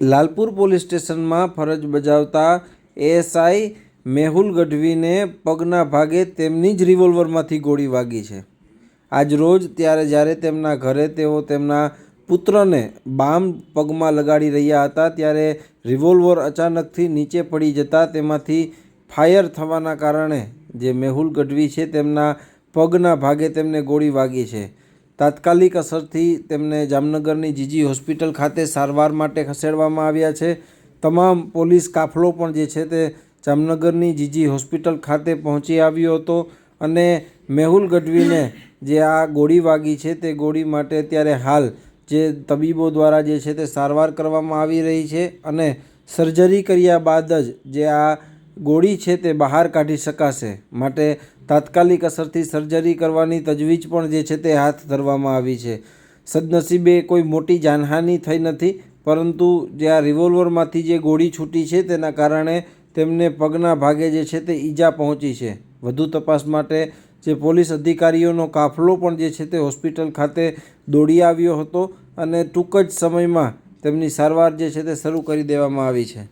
Lalpur police સ્ટેશનમાં ફરજ બજાવતા એએસઆઈ મેહુલ ગઢવીને પગના ભાગે તેમની જ રિવોલ્વરમાંથી ગોળી વાગી છે. આજ રોજ ત્યારે જ્યારે તેમના ઘરે તેઓ તેમના પુત્રને બામ પગમાં લગાડી રહ્યા હતા ત્યારે રિવોલ્વર અચાનકથી નીચે પડી જતાં તેમાંથી ફાયર થવાના કારણે જે મેહુલ ગઢવી છે તેમના પગના ભાગે તેમને ગોળી વાગી છે. તાત્કાલિક અસરથી તેમને જામનગરની જીજી હોસ્પિટલ ખાતે સારવાર માટે ખસેડવામાં આવ્યા છે. તમામ પોલીસ કાફલો પણ જે છે તે જામનગરની જીજી હોસ્પિટલ ખાતે પહોંચી આવ્યો હતો અને મેહુલ ગઢવીને જે આ ગોળી વાગી છે તે ગોળી માટે અત્યારે હાલ જે તબીબો દ્વારા જે છે તે સારવાર કરવામાં આવી રહી છે અને સર્જરી કર્યા બાદ જ જે આ ગોળી છે તે બહાર કાઢી શકાશે. માટે તાત્કાલિક અસરથી સર્જરી કરવાની તજવીજ પણ જે છે તે હાથ ધરવામાં આવી છે. સદનસીબે કોઈ મોટી જાનહાનિ થઈ નથી, પરંતુ જે આ રિવોલ્વરમાંથી જે ગોળી છૂટી છે તેના કારણે તેમને પગના ભાગે જે છે તે ઈજા પહોંચી છે. વધુ તપાસ માટે જે પોલીસ અધિકારીઓનો કાફલો પણ જે છે તે હોસ્પિટલ ખાતે દોડી આવ્યો હતો અને ટૂંક જ સમયમાં તેમની સારવાર જે છે તે શરૂ કરી દેવામાં આવી છે.